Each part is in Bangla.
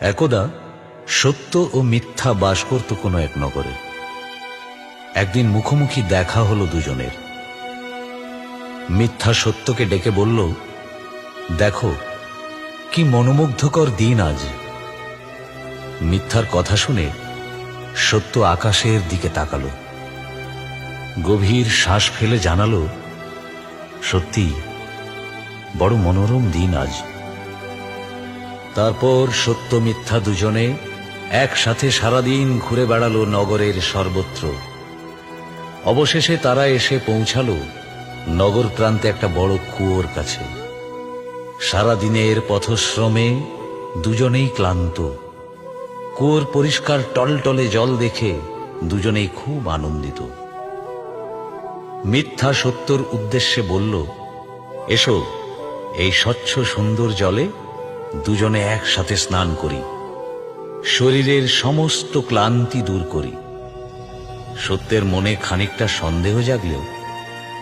একদা সত্য ও মিথ্যা বাস করত কোনো এক নগরে। একদিন মুখোমুখি দেখা হলো দুজনের। মিথ্যা সত্যকে ডেকে বলল, দেখো, কি মনোমুগ্ধকর দিন আজ। মিথ্যার কথা শুনে সত্য আকাশের দিকে তাকালো। গভীর শ্বাস ফেলে জানালো, সত্যি, বড় মনোরম দিন আজ। তারপর সত্য মিথ্যা দুজনে একসাথে সারাদিন ঘুরে বেড়ালো নগরের সর্বত্র। অবশেষে তারা এসে পৌঁছালো নগর প্রান্তে একটা বড় কুয়োর কাছে। সারাদিনের পথশ্রমে দুজনেই ক্লান্ত। কুয়োর পরিষ্কার টলটলে জল দেখে দুজনেই খুব আনন্দিত। মিথ্যা সত্যর উদ্দেশ্যে বলল, এসো, এই স্বচ্ছ সুন্দর জলে দুজনে একসাথে স্নান করি। শরীরের সমস্ত ক্লান্তি দূর করি। সত্যের মনে খানিকটা সন্দেহ জাগলেও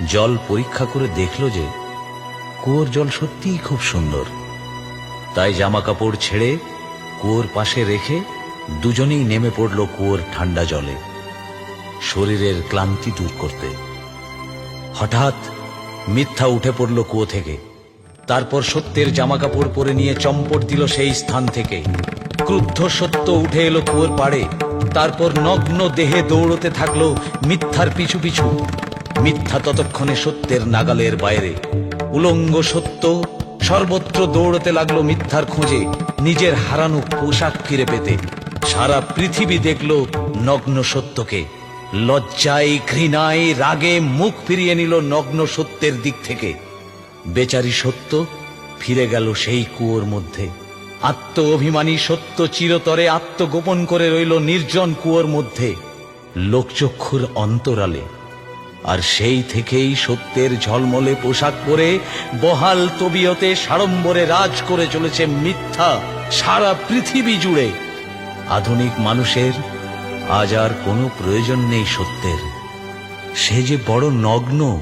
জল পরীক্ষা করে দেখল যে কুয়োর জল সত্যিই খুব সুন্দর। তাই জামা কাপড় ছেড়ে কুয়োর পাশে রেখে দুজনেই নেমে পড়ল কুয়োর ঠান্ডা জলে শরীরের ক্লান্তি দূর করতে। হঠাৎ মিথ্যা উঠে পড়ল কুয়ো থেকে। তারপর সত্যের জামা কাপড় পরে নিয়ে চম্পট দিল সেই স্থান থেকে। ক্রুদ্ধ সত্য উঠে এলো কুয়োর পাড়ে। তারপর নগ্ন দেহে দৌড়তে থাকল মিথ্যার পিছু পিছু। মিথ্যা ততক্ষণে সত্যের নাগালের বাইরে। উলঙ্গ সত্য সর্বত্র দৌড়তে লাগল মিথ্যার খোঁজে, নিজের হারানো পোশাক ফিরে পেতে। সারা পৃথিবী দেখল নগ্ন সত্যকে। লজ্জায় ঘৃণায় রাগে মুখ ফিরিয়ে নিল নগ্ন সত্যের দিক থেকে। বেচারি সত্য, ফিরে গেল সেই কুয়োর মধ্যে। আত্ম অভিমানী সত্য চিরতরে আত্মগোপন করে রইল নির্জন কুয়োর মধ্যে। লোকচক্ষুর অন্তরালে। আর সেই থেকেই সত্যের ঝলমলে পোশাক পরে বহাল তবিয়তে সাড়ম্বরে রাজ করে চলেছে মিথ্যা সারা পৃথিবী জুড়ে। আধুনিক মানুষের আজ আর কোনো প্রয়োজন নেই সত্যের। সে যে বড় নগ্ন